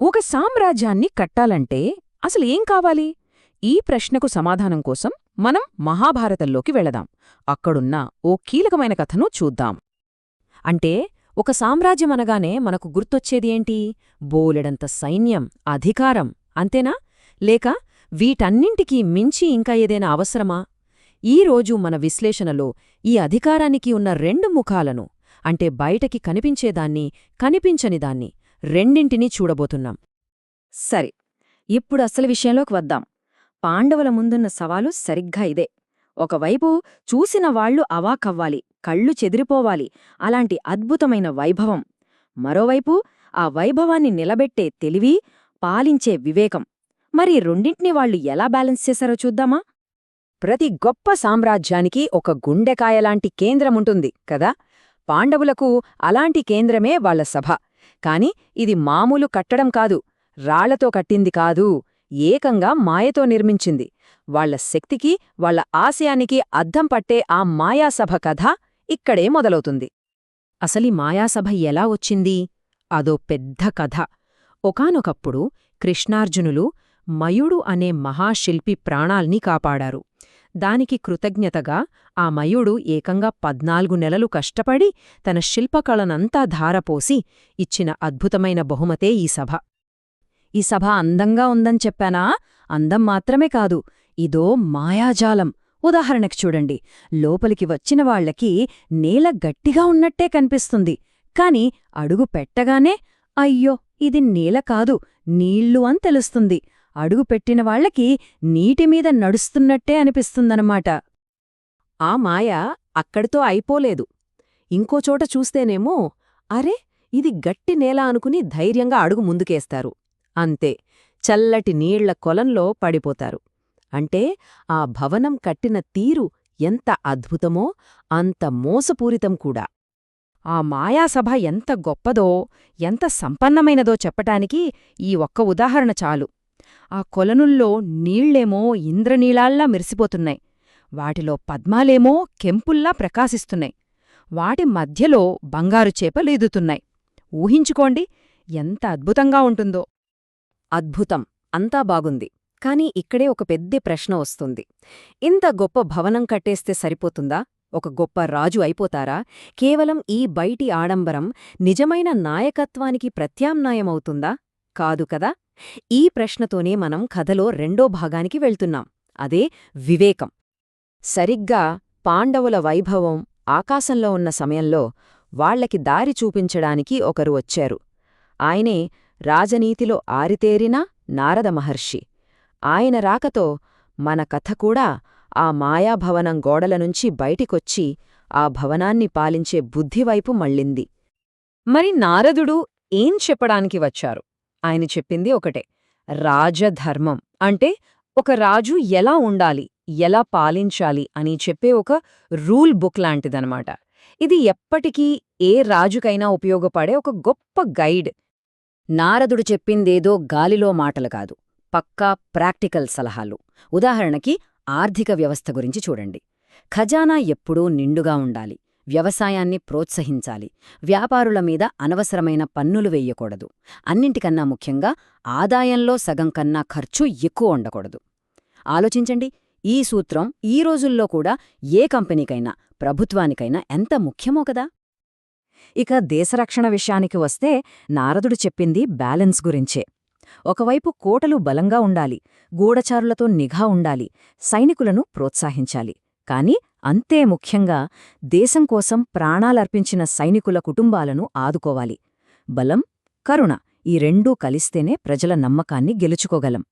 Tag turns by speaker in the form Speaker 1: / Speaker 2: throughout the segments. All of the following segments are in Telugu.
Speaker 1: ఒక సామ్రాజ్యాన్ని కట్టాలంటే అసలు ఏం కావాలి? ఈ ప్రశ్నకు సమాధానం కోసం మనం మహాభారతంలోకి వెళదాం. అక్కడున్న ఓ కీలకమైన కథను చూద్దాం.
Speaker 2: అంటే ఒక సామ్రాజ్యం అనగానే మనకు గుర్తొచ్చేదేంటి బోలెడంత సైన్యం అధికారం అంతేనా? లేక వీటన్నింటికీ మించి ఇంకా ఏదైనా అవసరమా? ఈరోజు మన విశ్లేషణలో ఈ అధికారానికి ఉన్న రెండు ముఖాలను అంటే బయటకి కనిపించేదాన్ని కనిపించనిదాన్ని రెండింటినీ చూడబోతున్నాం.
Speaker 3: సరే ఇప్పుడు అసలు విషయంలోకి వద్దాం. పాండవుల ముందున్న సవాలు సరిగ్గా ఇదే. ఒకవైపు చూసిన వాళ్ళు అవాకవ్వాలి కళ్ళు చెదిరిపోవాలి అలాంటి అద్భుతమైన వైభవం. మరోవైపు ఆ వైభవాన్ని నిలబెట్టే తెలివి పాలించే వివేకం. మరి రెండింటినీ వాళ్ళు ఎలా బ్యాలెన్స్ చేశారో చూద్దామా?
Speaker 1: ప్రతి గొప్ప సామ్రాజ్యానికి ఒక గుండెకాయలాంటి కేంద్రముంటుంది కదా? పాండవులకు అలాంటి కేంద్రమే వాళ్ళ సభ. కాని ఇది మామూలు కట్టడం కాదు రాళ్ళతో కట్టింది కాదు ఏకంగా మాయతో నిర్మించింది. వాళ్ళ శక్తికి వాళ్ళ ఆశయానికి అద్దం పట్టే ఆ మాయాసభ కథ ఇక్కడే మొదలవుతుంది.
Speaker 2: అసలీ మాయాసభ ఎలా వచ్చింది? అదో పెద్ద కథ. ఒకానొకప్పుడు కృష్ణార్జునులు మయుడు అనే మహాశిల్పి ప్రాణాల్ని కాపాడారు. దానికి కృతజ్ఞతగా ఆ మయుడు ఏకంగా పద్నాలుగు నెలలు కష్టపడి తన శిల్పకళనంతా ధారపోసి ఇచ్చిన అద్భుతమైన బహుమతే ఈ సభ. ఈ సభ అందంగా ఉందని చెప్పానా? అందం మాత్రమే కాదు ఇదో మాయాజాలం. ఉదాహరణకు చూడండి లోపలికి వచ్చిన వాళ్ళకి నేల గట్టిగా ఉన్నట్టే కనిపిస్తుంది. కాని అడుగు పెట్టగానే అయ్యో ఇది నేల కాదు నీళ్ళు అని తెలుస్తుంది. అడుగు పెట్టిన వాళ్ళకి నీటిమీద నడుస్తున్నట్టే అనిపిస్తుందనమాట ఆ మాయ అక్కడితో అయిపోలేదు. ఇంకోచోట చూస్తేనేమో అరే ఇది గట్టి నేల అనుకుని ధైర్యంగా అడుగు ముందుకేస్తారు. అంతే చల్లటి నీళ్ళ కొలంలో పడిపోతారు. అంటే ఆ భవనం కట్టిన తీరు ఎంత అద్భుతమో అంత మోసపూరితం కూడా. ఆ మాయాసభ ఎంత గొప్పదో ఎంత సంపన్నమైనదో చెప్పటానికి ఈ ఒక్క ఉదాహరణ చాలు. ఆ కొలనుల్లో నీళ్ళేమో ఇంద్రనీళాల్లా మెరిసిపోతున్నాయి. వాటిలో పద్మాలేమో కెంపుల్లా ప్రకాశిస్తున్నాయి. వాటి మధ్యలో బంగారు చేపలు ఎదుతున్నాయి ఊహించుకోండి ఎంత అద్భుతంగా ఉంటుందో. అద్భుతం. అంతా బాగుంది. కాని ఇక్కడే ఒక పెద్ద ప్రశ్న వస్తుంది. ఇంత గొప్ప భవనం కట్టేస్తే సరిపోతుందా? ఒక గొప్ప రాజు అయిపోతారా? కేవలం ఈ బయటి ఆడంబరం నిజమైన నాయకత్వానికి ప్రత్యామ్నాయమవుతుందా? కాదు కదా? ఈ ప్రశ్నతోనే మనం కథలో రెండో భాగానికి వెళ్తున్నాం. అదే వివేకం. సరిగ్గా పాండవుల వైభవం ఆకాశంలో ఉన్న సమయంలో వాళ్ళకి దారి చూపించడానికి ఒకరు వచ్చారు. ఆయనే రాజనీతిలో ఆరితేరిన నారద మహర్షి. ఆయన రాకతో మన కథ కూడా ఆ మాయాభవనం గోడలనుంచి బయటికొచ్చి ఆ భవనాన్ని పాలించే బుద్ధివైపు మళ్ళింది. మరి నారదుడు ఏం చెప్పడానికి వచ్చారు? ఆయన చెప్పింది ఒకటే. రాజధర్మం. అంటే ఒక రాజు ఎలా ఉండాలి ఎలా పాలించాలి అని చెప్పే ఒక రూల్ బుక్ లాంటిదనమాట ఇది ఎప్పటికీ ఏ రాజుకైనా ఉపయోగపడే ఒక గొప్ప గైడ్. నారదుడు చెప్పిందేదో గాలిలో మాటలు కాదు. పక్కా ప్రాక్టికల్ సలహాలు. ఉదాహరణకి ఆర్థిక వ్యవస్థ గురించి చూడండి. ఖజానా ఎప్పుడూ నిండుగా ఉండాలి. వ్యవసాయాన్ని ప్రోత్సహించాలి. వ్యాపారుల మీద అనవసరమైన పన్నులు వెయ్యకూడదు అన్నింటికన్నా ముఖ్యంగా ఆదాయంలో సగం కన్నా ఖర్చు ఎక్కువ ఉండకూడదు. ఆలోచించండి ఈ సూత్రం ఈ రోజుల్లో కూడా ఏ కంపెనీకైనా ప్రభుత్వానికైనా ఎంత ముఖ్యమో కదా? ఇక దేశరక్షణ విషయానికి వస్తే నారదుడు చెప్పింది బ్యాలెన్స్ గురించే. ఒకవైపు కోటలు బలంగా ఉండాలి గూఢచారులతో నిఘా ఉండాలి సైనికులను ప్రోత్సహించాలి. కాని అంతే ముఖ్యంగా దేశం కోసం ప్రాణాలర్పించిన సైనికుల కుటుంబాలను ఆదుకోవాలి. బలం కరుణ ఈ రెండూ కలిస్తేనే ప్రజల నమ్మకాన్ని గెలుచుకోగలం.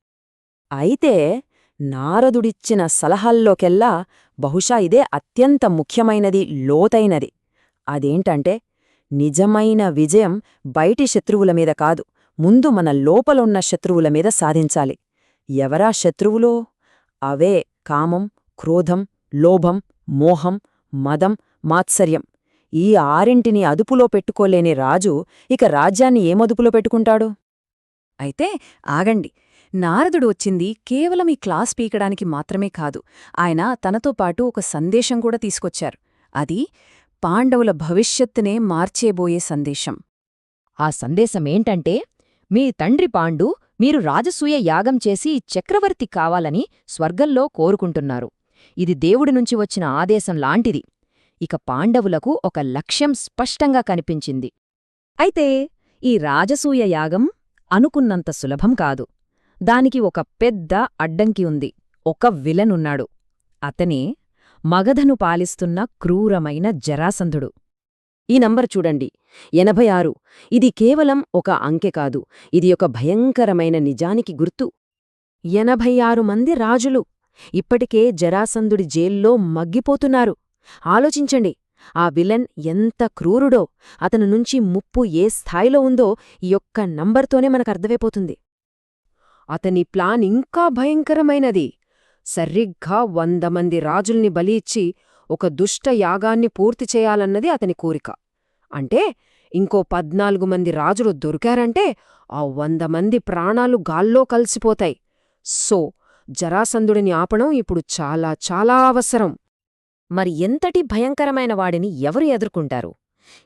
Speaker 2: అయితే నారదుడిచ్చిన సలహాల్లోకెల్లా బహుశా ఇదే అత్యంత ముఖ్యమైనది లోతైనది. అదేంటంటే నిజమైన విజయం బయటి శత్రువుల మీద కాదు ముందు మన లోపలున్న శత్రువుల మీద సాధించాలి. ఎవరా శత్రువులో? అవే కామం క్రోధం లోభం మోహం మదం మాత్సర్యం. ఈ ఆరింటిని అదుపులో పెట్టుకోలేని రాజు ఇక రాజ్యాన్ని ఏమదుపులో పెట్టుకుంటాడు? అయితే ఆగండి. నారదుడు వచ్చింది కేవలం ఈ క్లాస్ పీకడానికి మాత్రమే కాదు. ఆయన తనతో పాటు ఒక సందేశం కూడా తీసుకొచ్చారు. అది పాండవుల భవిష్యత్తునే మార్చేబోయే సందేశం. ఆ సందేశమేంటంటే
Speaker 1: మీ తండ్రి పాండు మీరు రాజసూయ యాగం చేసి చక్రవర్తి కావాలని స్వర్గంలో కోరుకుంటున్నారు. ఇది దేవుడి నుంచి వచ్చిన ఆదేశం లాంటిది. ఇక పాండవులకు ఒక లక్ష్యం స్పష్టంగా కనిపించింది. అయితే ఈ రాజసూయ యాగం అనుకున్నంత సులభం కాదు. దానికి ఒక పెద్ద అడ్డంకి ఉంది. ఒక విలనున్నాడు. అతనే మగధను పాలిస్తున్న క్రూరమైన జరాసంధుడు. ఈ నంబర్ చూడండి. ఎనభై ఆరు. ఇది కేవలం ఒక అంకె కాదు. ఇది ఒక భయంకరమైన నిజానికి గుర్తు. ఎనభై ఆరు మంది రాజులు. ఇప్పటికే జరాసంధుడి జైల్లో మగ్గిపోతున్నారు. ఆలోచించండి ఆ విలన్ ఎంత క్రూరుడో అతను నుంచి ముప్పు ఏ స్థాయిలో ఉందో ఈ యొక్క నంబర్తోనే మనకర్థమైపోతుంది అతని ప్లాన్ ఇంకా భయంకరమైనది. సరిగ్గా వంద మంది రాజుల్ని బలి ఇచ్చి ఒక దుష్ట యాగాన్ని పూర్తి చేయాలన్నది అతని కోరిక. అంటే ఇంకో పద్నాలుగు మంది రాజులు దొరికారంటే ఆ వంద మంది ప్రాణాలు గాల్లో కలిసిపోతాయి. సో జరాసంధుడిని ఆపడం ఇప్పుడు చాలా చాలా అవసరం. మరి ఎంతటి భయంకరమైన వాడిని ఎవరు ఎదుర్కొంటారు?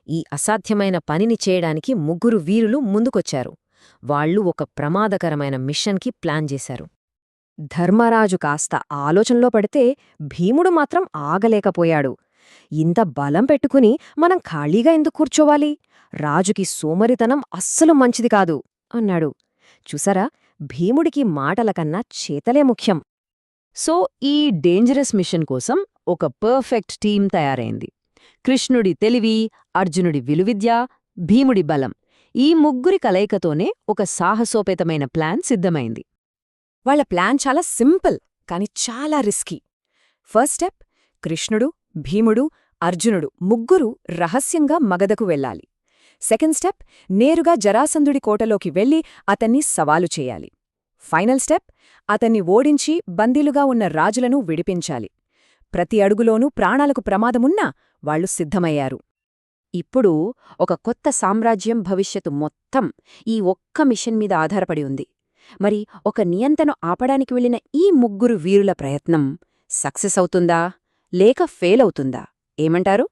Speaker 1: ఈ అసాధ్యమైన పనిని చేయడానికి ముగ్గురు వీరులు ముందుకొచ్చారు. వాళ్ళు ఒక ప్రమాదకరమైన మిషన్కి ప్లాన్ చేశారు. ధర్మరాజు కాస్త ఆలోచనలో పడితే భీముడు మాత్రం ఆగలేకపోయాడు. ఇంత బలం పెట్టుకుని మనం ఖాళీగా ఎందుకు కూర్చోవాలి? రాజుకి సోమరితనం అస్సలు మంచిది కాదు అన్నాడు. చూసారా? భీముడికి మాటలకన్నా చేతలే ముఖ్యం. సో ఈ డేంజరస్ మిషన్ కోసం ఒక పర్ఫెక్ట్ టీం తయారైంది. కృష్ణుడి తెలివి అర్జునుడి విలువిద్య భీముడి బలం ఈ ముగ్గురి కలయికతోనే ఒక సాహసోపేతమైన ప్లాన్ సిద్ధమైంది. వాళ్ళ ప్లాన్ చాలా సింపుల్ కాని చాలా రిస్కీ. ఫస్ట్ స్టెప్ కృష్ణుడు భీముడు అర్జునుడు ముగ్గురు రహస్యంగా మగధకు వెళ్ళాలి. సెకండ్ స్టెప్ నేరుగా జరాసంధుడి కోటలోకి వెళ్ళి అతన్ని సవాలు చేయాలి. ఫైనల్ స్టెప్ అతన్ని ఓడించి బందీలుగా ఉన్న రాజులను విడిపించాలి. ప్రతి అడుగులోనూ ప్రాణాలకు ప్రమాదమున్నా వాళ్ళు సిద్ధమయ్యారు. ఇప్పుడు ఒక కొత్త సామ్రాజ్యం భవిష్యత్తు మొత్తం ఈ ఒక్క మిషన్ మీద ఆధారపడి ఉంది. మరి ఒక నియంతను ఆపడానికి వెళ్ళిన ఈ ముగ్గురు వీరుల ప్రయత్నం సక్సెస్ అవుతుందా లేక ఫెయిల్ అవుతుందా ఏమంటారు?